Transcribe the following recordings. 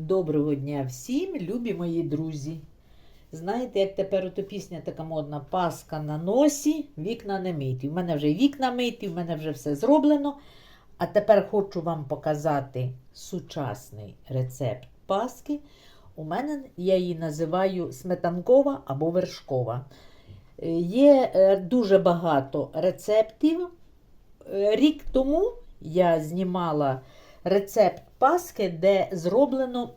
Доброго дня всім, любі мої друзі. Знаєте, як тепер ото пісня така модна Паска на носі, вікна не миті. У мене вже вікна миті, у мене вже все зроблено. А тепер хочу вам показати сучасний рецепт паски. У мене я її називаю сметанкова або вершкова. Е, Є е, дуже багато рецептів. Е, Рік тому я знімала рецепт паски, де зроблено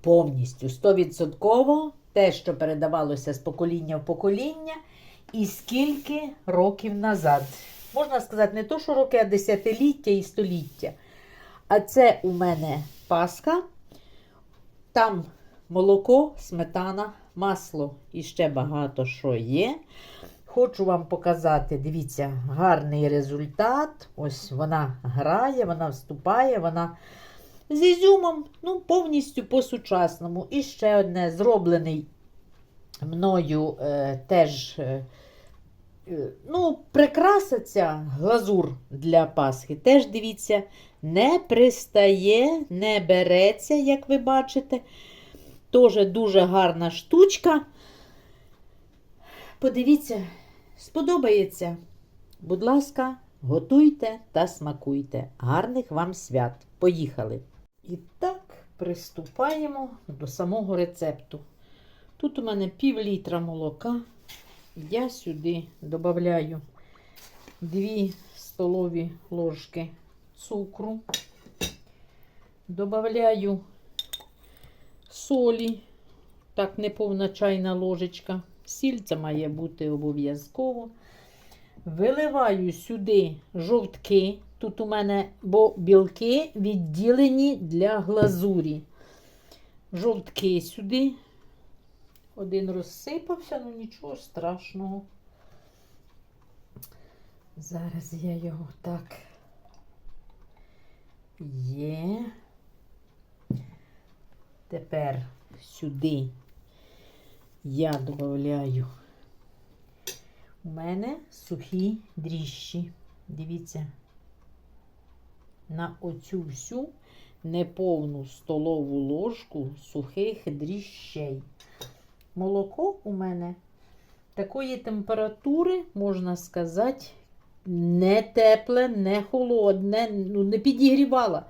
повністю 100% те, що передавалося з покоління в покоління, і скільки років назад. Можна сказати, не то, що роки, а десятиліття і століття. А це у мене паска. Там молоко, сметана, масло і ще багато що є. Хочу вам показати, дивіться, гарний результат. Ось вона грає, вона вступає, вона з ізюмом, ну, повністю по-сучасному. І ще одне зроблений мною е, теж. Е, е, Ну, прикраса ця глазур для Пасхи. Теж дивіться, не пристає, не береться, як ви бачите. Тоже дуже гарна штучка. Подивіться, сподобається. Будь ласка, готуйте та смакуйте. Гарних вам свят. Поїхали! І так, приступаємо до самого рецепту. Тут у мене пів літра молока. Я сюди додаю 2 столові ложки цукру. Добавляю солі, так, неповна чайна ложечка. Сіль це має бути обов'язково. Виливаю сюди жовтки. Тут у мене, бо білки відділені для глазурі. Жовтки сюди. Один розсипався, ну нічого страшного. Зараз я його так є. Тепер сюди я додаю. У мене сухі дріжджі. Дивіться, на оцю всю неповну столову ложку сухих дріжджей. Молоко у мене такої температури, можна сказати, не тепле, не холодне, ну, не підігрівала.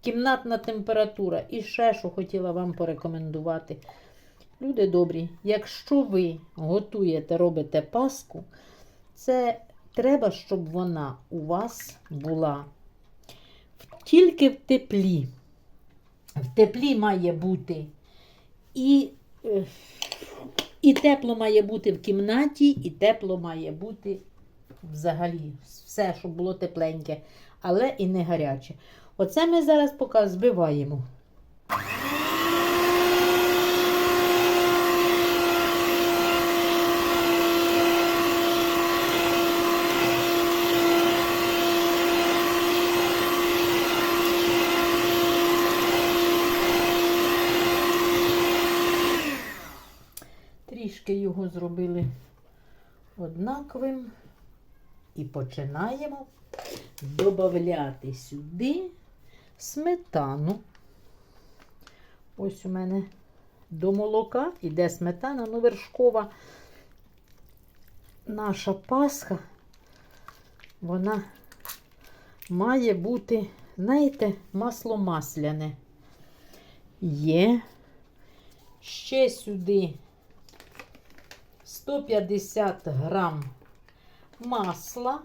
Кімнатна температура. І ще, що хотіла вам порекомендувати. Люди добрі, якщо ви готуєте, робите паску, це треба, щоб вона у вас була тільки в теплі. В теплі має бути і, е, і тепло має бути в кімнаті, і тепло має бути взагалі. Все, щоб було тепленьке, але і не гаряче. Оце ми зараз поки збиваємо. Трішки його зробили однаковим. І починаємо додати сюди сметану. Ось у мене до молока іде сметана, ну вершкова наша пасха, вона має бути, знаєте, масло масляне. Є. Ще сюди 150 грам масла.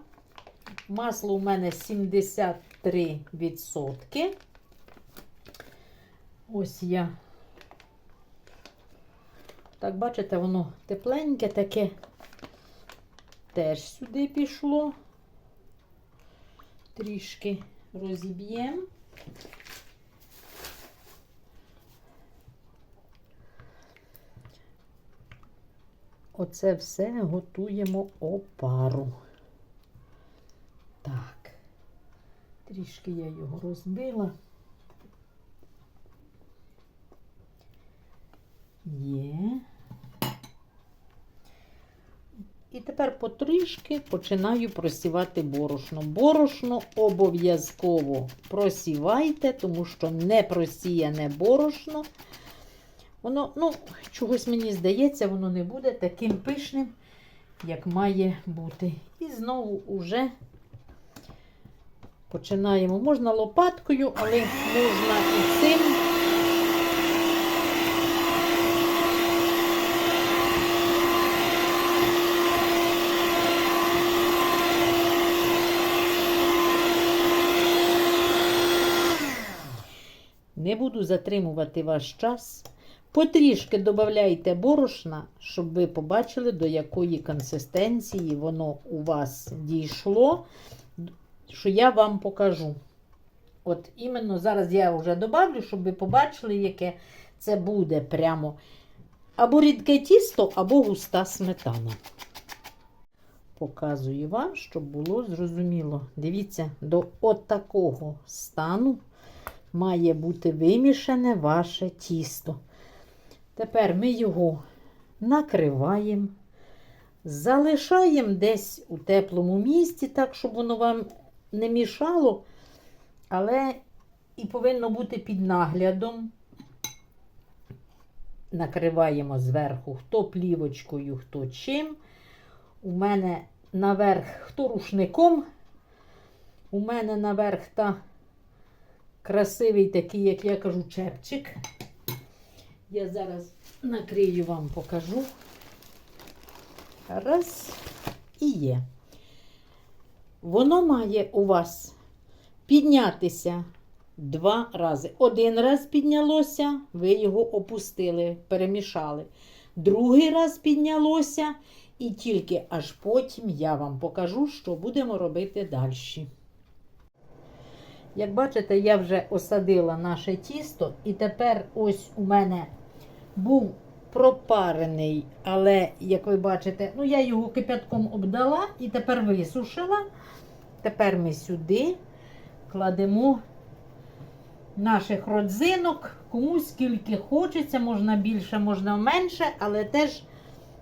Масло у мене 73%. Ось я. Так, бачите, воно тепленьке таке. Теж сюди пішло. Трішки розіб'ємо. Оце все готуємо опару. Так, трішки я його розбила. Є. І тепер потрішки починаю просівати борошно. Борошно обов'язково просівайте, тому що не просіяне борошно. Воно, ну, чогось мені здається, воно не буде таким пишним, як має бути. І знову уже починаємо. Можна лопаткою, але можна і цим. Не буду затримувати ваш час. Потрішки додавайте борошна, щоб ви побачили, до якої консистенції воно у вас дійшло, що я вам покажу. От іменно зараз я вже добавлю, щоб ви побачили, яке це буде прямо або рідке тісто, або густа сметана. Показую вам, щоб було зрозуміло. Дивіться, до от такого стану має бути вимішане ваше тісто. Тепер ми його накриваємо, залишаємо десь у теплому місці, так, щоб воно вам не мішало, але і повинно бути під наглядом. Накриваємо зверху хто плівочкою, хто чим. У мене наверх хто рушником. У мене наверх та красивий такий, як я кажу, чепчик. Я зараз накрию вам, покажу. Раз і є. Воно має у вас піднятися два рази. Один раз піднялося, ви його опустили, перемішали. Другий раз піднялося, і тільки аж потім я вам покажу, що будемо робити далі. Як бачите, я вже осадила наше тісто, і тепер ось у мене був пропарений, але, як ви бачите, ну я його кипятком обдала і тепер висушила. Тепер ми сюди кладемо наших родзинок, кому скільки хочеться, можна більше, можна менше, але теж,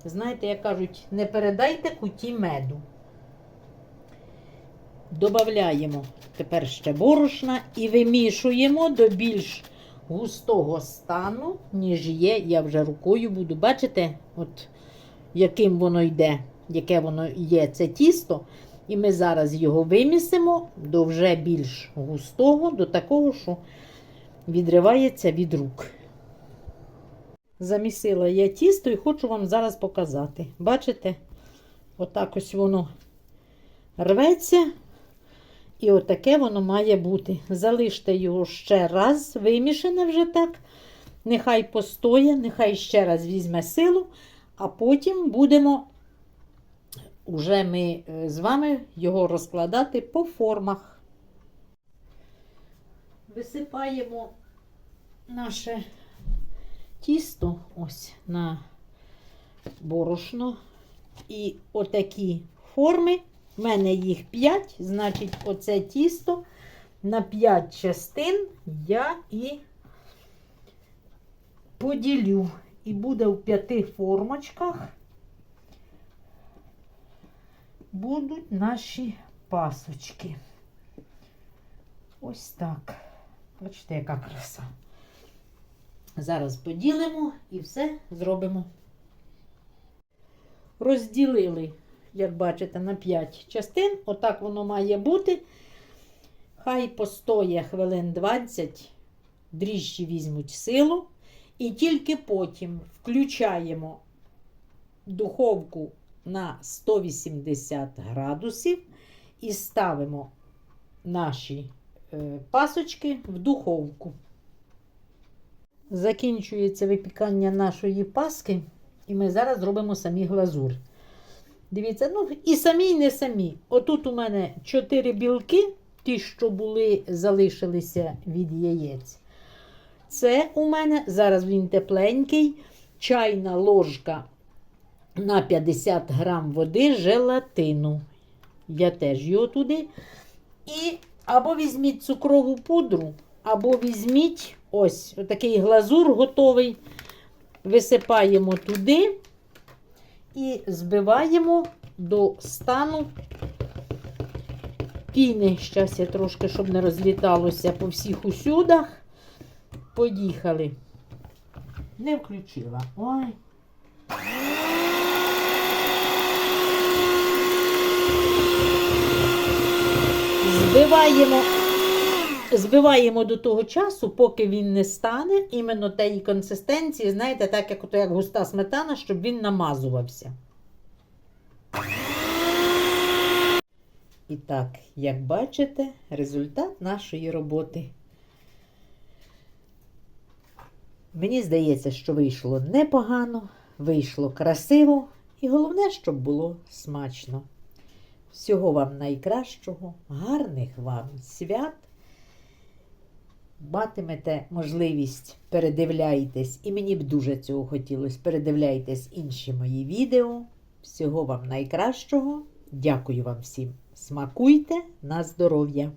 знаєте, як кажуть, не передайте куті меду. Добавляємо тепер ще борошна і вимішуємо до більш густого стану, ніж є. Я вже рукою буду. Бачите, от яким воно йде, яке воно є це тісто. І ми зараз його вимісимо до вже більш густого, до такого, що відривається від рук. Замісила я тісто і хочу вам зараз показати. Бачите? Отак ось воно рветься. І отаке воно має бути. Залиште його ще раз, вимішане вже так. Нехай постоє, нехай ще раз візьме силу, а потім будемо уже ми е, з вами його розкладати по формах. Висипаємо наше тісто ось на борошно. І отакі форми. У мене їх 5, значить, оце тісто на 5 частин я і поділю. І буде в п'яти формочках будуть наші пасочки. Ось так. Бачите, яка краса. Зараз поділимо і все зробимо. Розділили як бачите, на 5 частин. Отак воно має бути. Хай постоє хвилин 20, дріжджі візьмуть силу. І тільки потім включаємо духовку на 180 градусів і ставимо наші е, пасочки в духовку. Закінчується випікання нашої паски, і ми зараз зробимо самі глазур. Дивіться, ну і самі, і не самі. Отут у мене 4 білки, ті, що були, залишилися від яєць. Це у мене, зараз він тепленький, чайна ложка на 50 грам води желатину. Я теж його туди. І або візьміть цукрову пудру, або візьміть ось такий глазур готовий. Висипаємо туди і збиваємо до стану піни. Щас я трошки, щоб не розліталося по всіх усюдах. Поїхали. Не включила. Ой. Збиваємо, збиваємо до того часу, поки він не стане іменно тієї консистенції, знаєте, так як, як густа сметана, щоб він намазувався. І так, як бачите, результат нашої роботи. Мені здається, що вийшло непогано, вийшло красиво і головне, щоб було смачно. Всього вам найкращого, гарних вам свят. Матимете можливість, передивляйтесь, і мені б дуже цього хотілося. Передивляйтесь інші мої відео. Всього вам найкращого. Дякую вам всім. Смакуйте на здоров'я!